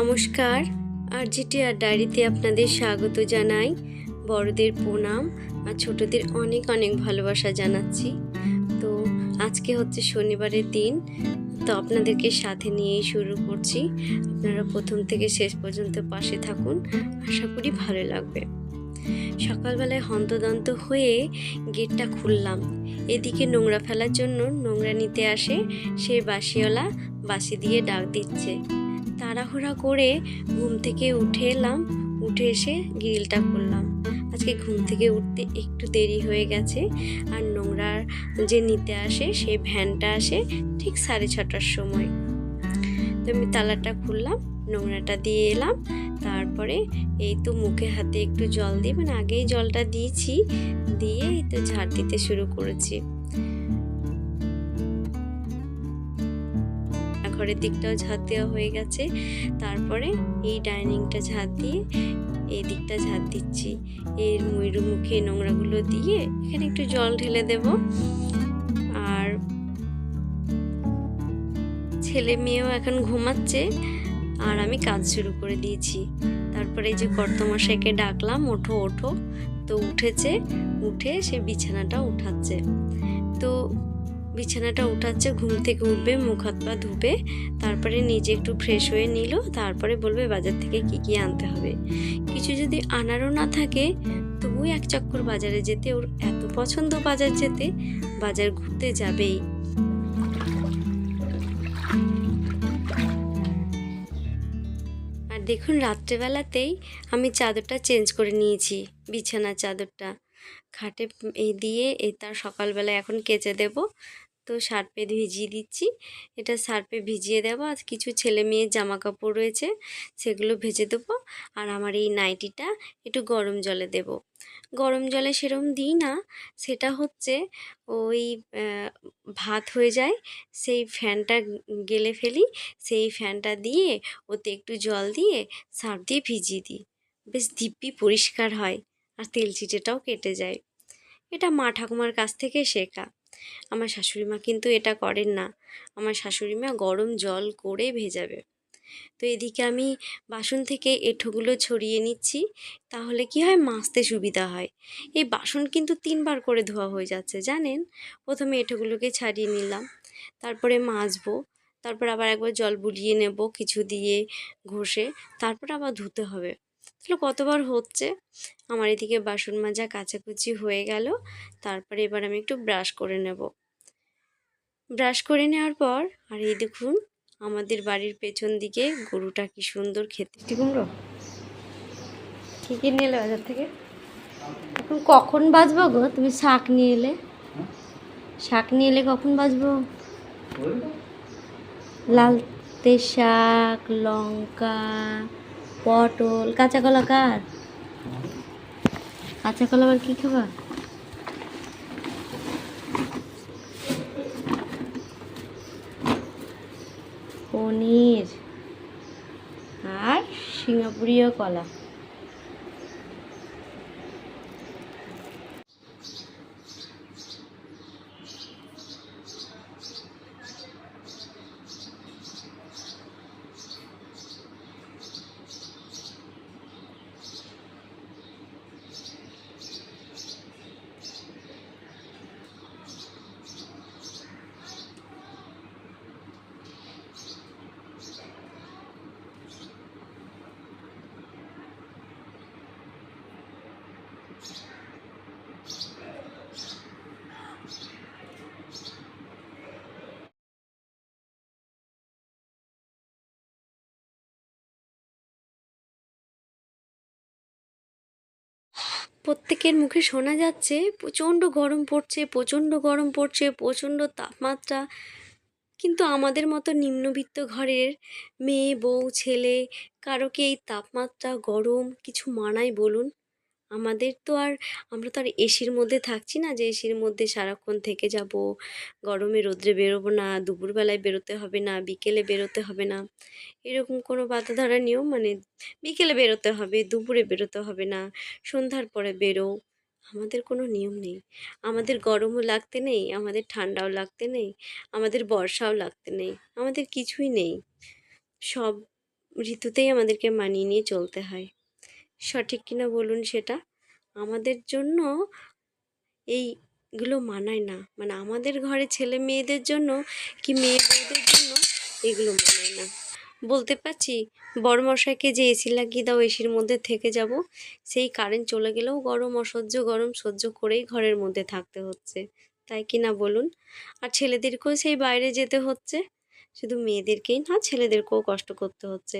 নমস্কার। আর জিটি আর ডায়েরিতে আপনাদের স্বাগত জানাই। বড়দের প্রণাম আর ছোটদের অনেক অনেক ভালোবাসা জানাচ্ছি। তো আজকে হচ্ছে শনিবারের দিন, তো আপনাদেরকে সাথে নিয়েই শুরু করছি। আপনারা প্রথম থেকে শেষ পর্যন্ত পাশে থাকুন, আশা করি ভালো লাগবে। সকালবেলায় হন্তদন্ত হয়ে গেটটা খুললাম। এদিকে নোংরা ফেলার জন্য নোংরা নিতে আসে সে বাসিওয়ালা বাসি দিয়ে ডাক দিচ্ছে। তাড়াহুড়া করে ঘুম থেকে উঠে এলাম। উঠে এসে গ্রিলটা খুললাম। আজকে ঘুম থেকে উঠতে একটু দেরি হয়ে গেছে। আর নোংরা যে নিতে আসে সেই ভ্যানটা আসে ঠিক সাড়ে ছটার সময়। তো আমি তালাটা খুললাম, নোংরাটা দিয়ে এলাম। তারপরে এই তো মুখে হাতে একটু জল দিয়ে মানে আগেই জলটা দিয়েছি, দিয়ে এই তো ঝাড় দিতে শুরু করেছি। ঘরের দিকটাও ঝাঁট দেওয়া হয়ে গেছে। তারপরে এই ডাইনিংটা ঝাঁট দিয়ে এই দিকটা ঝাঁট দিচ্ছি। এর ময়ূর মুখে নোংরাগুলো দিয়ে এখানে একটু জল ঢেলে দেব। আর ছেলে মেয়েও এখন ঘুমাচ্ছে আর আমি কাজ শুরু করে দিয়েছি। তারপরে যে কর্তমশাইকে ডাকলাম, ওঠো ওঠো। তো উঠেছে, উঠে সে বিছানাটা উঠাচ্ছে। তো বিছানাটা উঠাচ্ছে, ঘুম থেকে উঠবে, মুখ হাত পা ধুবে, তারপরে নিজে একটু ফ্রেশ হয়ে নিল, তারপরে বলবে বাজার থেকে কি কি আনতে হবে। কিছু যদি আনারও না থাকে, তবুও এক চক্কর বাজারে যেতে, ওর এত পছন্দ বাজার যেতে, বাজার ঘুরতে যাবেই। আর দেখুন, রাত্রেবেলাতেই আমি চাদরটা চেঞ্জ করে নিয়েছি, বিছানার চাদরটা। খাটে এই দিয়ে তার সকালবেলা এখন কেচে দেব। তো সার্পে ভিজিয়ে দিচ্ছি। এটা সার্পে ভিজিয়ে দেবো। আর কিছু ছেলে মেয়ের জামা কাপড় রয়েছে, সেগুলো ভেজে দেবো। আর আমার এই নাইটিটা একটু গরম জলে দেব। গরম জলে সেরম দিই না। সেটা হচ্ছে ওই ভাত হয়ে যায়, সেই ফ্যানটা গেলে ফেলি। সেই ফ্যানটা দিয়ে ওতে একটু জল দিয়ে সার্ফ দিয়ে ভিজিয়ে দিই। বেশ দিব্যি পরিষ্কার হয়। আর তেল চিটেটাও কেটে যায়। এটা মা ঠাকুমার কাছ থেকে শেখা। আমার শাশুড়ি মা কিন্তু এটা করেন না। আমার শাশুড়ি মা গরম জল করে ভেজাবে। তো এদিকে আমি বাসন থেকে এঁঠোগুলো ছড়িয়ে নিচ্ছি, তাহলে কি হয়? মাজতে সুবিধা হয়। এই বাসন কিন্তু তিনবার করে ধোয়া হয়ে যাচ্ছে, জানেন? প্রথমে এঁঠোগুলোকে ছাড়িয়ে নিলাম, তারপরে মাজবো, তারপর আবার একবার জল বুলিয়ে নেব কিছু দিয়ে ঘষে, তারপর আবার ধুতে হবে। তাহলে কতবার হচ্ছে আমার এদিকে বাসন মাজা কাচাকুচি হয়ে গেল। তারপরে এবার আমি একটু ব্রাশ করে নেব। ব্রাশ করে নেওয়ার পর আর এই দেখুন আমাদের বাড়ির পেছন দিকে গরুটা কি সুন্দর খেতে। ঠিক কুমড়ো? কী কী নিয়ে এলে বাজার থেকে? এখন কখন বাজবো গো? তুমি শাক নিয়ে এলে। শাক নিয়ে এলে কখন বাজবো? লালতে শাক লঙ্কা পটল কাঁচা কলা কার? কাঁচা কলা আবার কী খাবার? পনির আর সিঙ্গাপুরীয় কলা। প্রত্যেকের মুখে শোনা যাচ্ছে, প্রচণ্ড গরম পড়ছে, প্রচণ্ড গরম পড়ছে, প্রচণ্ড তাপমাত্রা। কিন্তু আমাদের মতো নিম্নবিত্ত ঘরের মেয়ে, বউ, ছেলে, কারোকে এই তাপমাত্রা, গরম কিছু মানায় বলুন। আমাদের তো আর, আমরা তো আর এসির মধ্যে থাকছি না যে এসির মধ্যে সারাক্ষণ থেকে যাব। গরমে রোদ্রে বেরোবো না, দুপুরবেলায় বেরোতে হবে না, বিকেলে বেরোতে হবে না। এরকম কোনো বাধা ধরা নিয়ম মানে বিকেলে বেরোতে হবে, দুপুরে বেরোতে হবে না, সন্ধ্যার পরে বেরো। আমাদের কোনো নিয়ম নেই। আমাদের গরমও লাগতে নেই, আমাদের ঠান্ডাও লাগতে নেই, আমাদের বর্ষাও লাগতে নেই, আমাদের কিছুই নেই। সব ঋতুতেই আমাদেরকে মানিয়ে নিয়ে চলতে হয়। সঠিক কিনা বলুন সেটা। আমাদের জন্য এইগুলো মানায় না। মানে আমাদের ঘরে ছেলে মেয়েদের জন্য কি মেয়ে বউদের জন্য এগুলো মানায় না। বলতে পারছি বড় মশাইকে যে এসি লাগিয়ে দাও, এসির মধ্যে থেকে যাব, সেই কারেন্ট চলে গেলেও গরম, অসহ্য গরম, সহ্য করেই ঘরের মধ্যে থাকতে হচ্ছে। তাই কি না বলুন? আর ছেলেদেরকেও সেই বাইরে যেতে হচ্ছে। শুধু মেয়েদেরকেই না, ছেলেদেরকেও কষ্ট করতে হচ্ছে।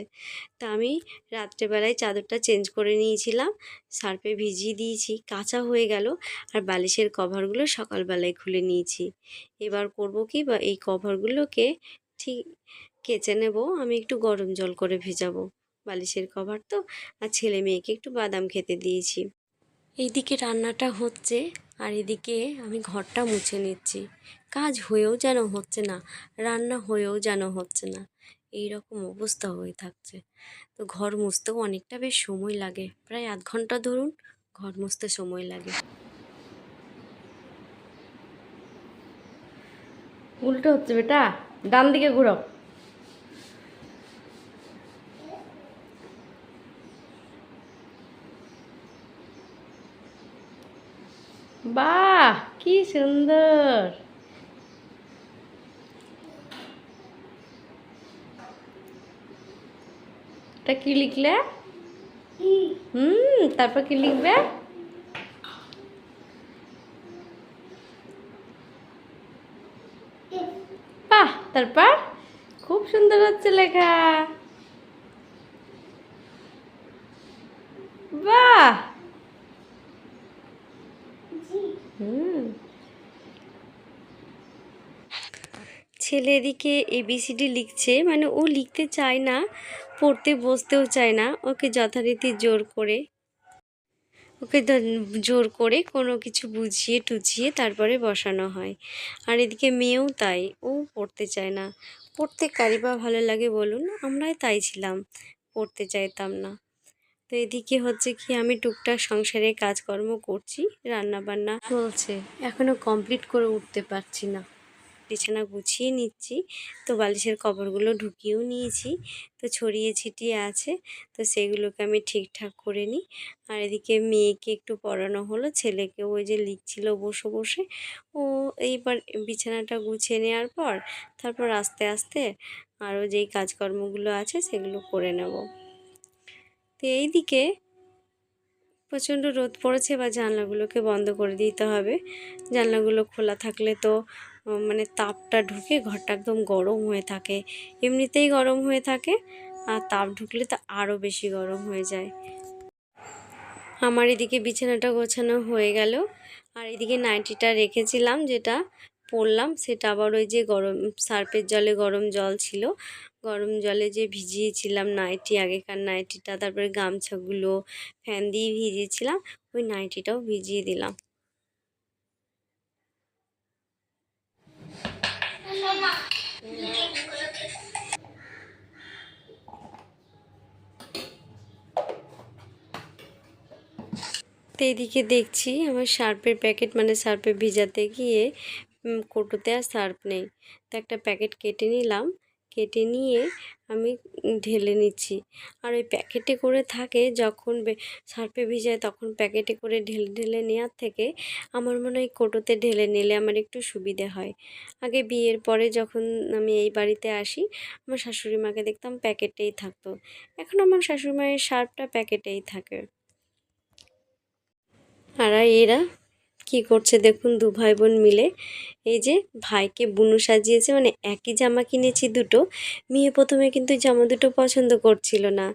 তা আমি রাত্রেবেলায় চাদরটা চেঞ্জ করে নিয়েছিলাম, সার্ফে ভিজিয়ে দিয়েছি, কাঁচা হয়ে গেল, আর বালিশের কভারগুলো সকালবেলায় খুলে নিয়েছি। এবার করব কি, বা এই কভারগুলোকে ঠিক কেচে নেব, আমি একটু গরম জল করে ভেজাবো। বালিশের কভার তো, আর ছেলে মেয়েকে একটু বাদাম খেতে দিয়েছি। এইদিকে রান্নাটা হচ্ছে, আর এদিকে আমি ঘরটা মুছে নিচ্ছি। কাজ হয়েও যেন হচ্ছে না, রান্না হয়েও যেন হচ্ছে না এই রকম অবস্থা হয়ে থাকছে। তো ঘর মুছতেও অনেকটা বেশ সময় লাগে, প্রায় আধ ঘণ্টা ধরুন ঘর মুছতে সময় লাগে। উল্টো হচ্ছে বেটা, ডান দিকে ঘুরো। বাহ, কি সুন্দর। এটা কি লিখলে? হুম তারপর কি লিখবে? বাহ তারপর? খুব সুন্দর হচ্ছে লেখা। বাহ। হুম। ছেলে এদিকে এবিসিডি লিখছে মানে ও লিখতে চায় না, পড়তে বসতেও চায় না, ওকে যথারীতি জোর করে, ওকে জোর করে কোনো কিছু বুঝিয়ে টুঝিয়ে তারপরে বসানো হয়। আর এদিকে মেয়েও তাই, ও পড়তে চায় না। পড়তে কারি বা ভালো লাগে বলুন, আমরাই তাই ছিলাম, পড়তে চাইতাম না। তো এদিকে হচ্ছে কি, আমি টুকটাক সংসারে কাজকর্ম করছি রান্না বান্না চলছে এখনও কমপ্লিট করে উঠতে পারছি না। বিছানা গুছিয়ে নিচ্ছি। তো বালিশের কভারগুলো ঢুকিয়েও নিয়েছি। তো ছড়িয়ে ছিটিয়ে আছে। তো সেগুলোকে আমি ঠিকঠাক করে নিই। আর এদিকে মেয়েকে একটু পড়ানো হলো। ছেলেকে ওই যে লিখছিল বসে বসে। ও এইবার বিছানাটা গুছিয়ে নেওয়ার পর তারপর আস্তে আস্তে আরও যেই কাজকর্মগুলো আছে সেগুলো করে নেব। তো এইদিকে প্রচণ্ড রোদ পড়েছে বা জানলাগুলোকে বন্ধ করে দিতে হবে। জানলাগুলো খোলা থাকলে তো মানে তাপটা ঢুকে ঘরটা একদম গরম হয়ে থাকে। এমনিতেই গরম হয়ে থাকে, আর তাপ ঢুকলে তো আরও বেশি গরম হয়ে যায়। আমার এদিকে বিছানাটা গোছানো হয়ে গেল, আর এদিকে নাইটিটা রেখেছিলাম যেটা পরলাম, সেটা আবার ওই যে গরম সার্ফের জলে গরম জল ছিল। গরম জলে যে ভিজিয়েছিলাম নাইটি, আগেকার নাইটিটা, তারপরে গামছাগুলো, ফ্যান দিয়ে ভিজিয়েছিলাম, ওই নাইটিটাও ভিজিয়ে দিলাম। তো এদিকে দেখছি আমার সার্পের প্যাকেট মানে সার্পে ভিজাতে গিয়ে কোটোতে আর সার্প নেই। তো একটা প্যাকেট কেটে নিলাম। কেটে নিয়ে আমি ঢেলে নিচ্ছি। আর ওই প্যাকেটে করে থাকে যখন সার্ফে ভিজায় তখন প্যাকেটে করে ঢেলে ঢেলে নেওয়ার থেকে আমার মনে হয় কৌটোতে ঢেলে নিলে আমার একটু সুবিধে হয়। আগে বিয়ের পরে যখন আমি এই বাড়িতে আসি, আমার শাশুড়ি মাকে দেখতাম প্যাকেটেই থাকতো। এখন আমার শাশুড়ি মায়ের সার্ফটা প্যাকেটেই থাকে। আর এরা কি করছে দেখুন দু ভাই বোন মিলে। এই যে ভাইকে বুনু সাজিয়েছে মানে একই জামা কিনেছি দুটো। মেয়ে প্রথমে কিন্তু জামা দুটো পছন্দ করছিল না।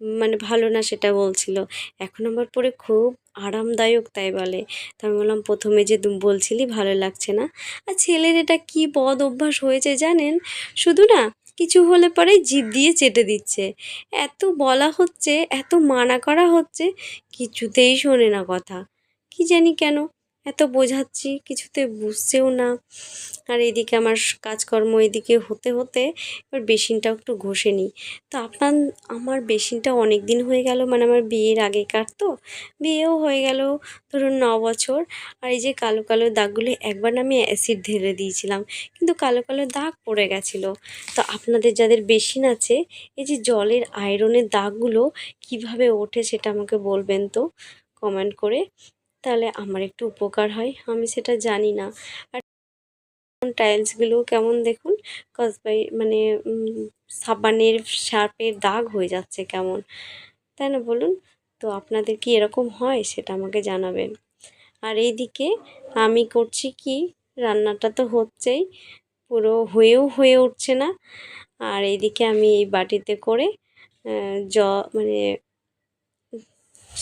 মানে ভালো না সেটা বলছিল। এখন আবার পরে খুব আরামদায়ক তাই বলে। তো আমি বললাম, প্রথমে যে বলছিলি, ভালো লাগছে না। আর ছেলের এটা কি বদ অভ্যাস হয়েছে জানেন? শুধু না, কিছু হলে পরে জিভ দিয়ে চেটে দিচ্ছে। এত বলা হচ্ছে, এত মানা করা হচ্ছে, কিছুতেই শোনে না কথা। কি জানি কেন? এত বোঝাচ্ছি, কিছুতে বুঝছেও না। আর এদিকে আমার কাজকর্ম এদিকে হতে হতে এবার বেসিনটাও একটু ঘষে নিই। তো আপনার, আমার বেসিনটা অনেক দিন হয়ে গেল মানে আমার বিয়ের আগেকার তো, বিয়েও হয়ে গেল ধরুন ন বছর। আর এই যে কালো কালো দাগগুলো একবার আমি অ্যাসিড ঢেলে দিয়েছিলাম, কিন্তু কালো কালো দাগ পড়ে গেছিল। তো আপনাদের যাদের বেসিন আছে, এই যে জলের আয়রনের দাগগুলো কীভাবে ওঠে সেটা আমাকে বলবেন তো? কমেন্ট করে। তাহলে আমার একটু উপকার হয়, আমি সেটা জানি না। আর টাইলসগুলো কেমন দেখুন? কসবাই মানে সাবানের শার্পের দাগ হয়ে যাচ্ছে কেমন? তাই না বলুন? তো আপনাদের কি এরকম হয়? সেটা আমাকে জানাবেন। আর এইদিকে আমি করছি কি? রান্নাটা তো হচ্ছেই, পুরো হয়েও হয়ে উঠছে না। আর এইদিকে আমি এই বাটিতে করে জ মানে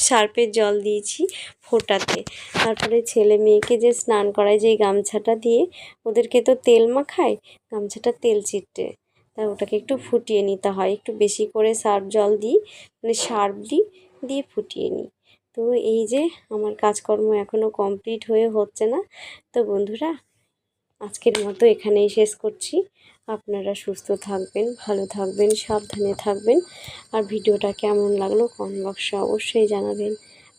সার্পের জল দিয়েছি ফোটাতে। তারপরে ছেলে মেয়েকে যে স্নান করায় যে গামছাটা দিয়ে ওদেরকে তো তেল মাখায়, গামছাটা তেল চিটে। তাই ওটাকে একটু ফুটিয়ে নিতে হয়। একটু বেশি করে সার্ফ জল দিই মানে সার্ফ দিই দিয়ে ফুটিয়ে নিই। তো এই যে আমার কাজকর্ম এখনও কমপ্লিট হয়ে হচ্ছে না। তো বন্ধুরা, আজকের মতো এখানেই শেষ করছি। আপনারা সুস্থ থাকবেন, ভালো থাকবেন, সাবধানে থাকবেন। আর ভিডিওটা কেমন লাগল কমেন্ট বক্সে অবশ্যই জানাবেন।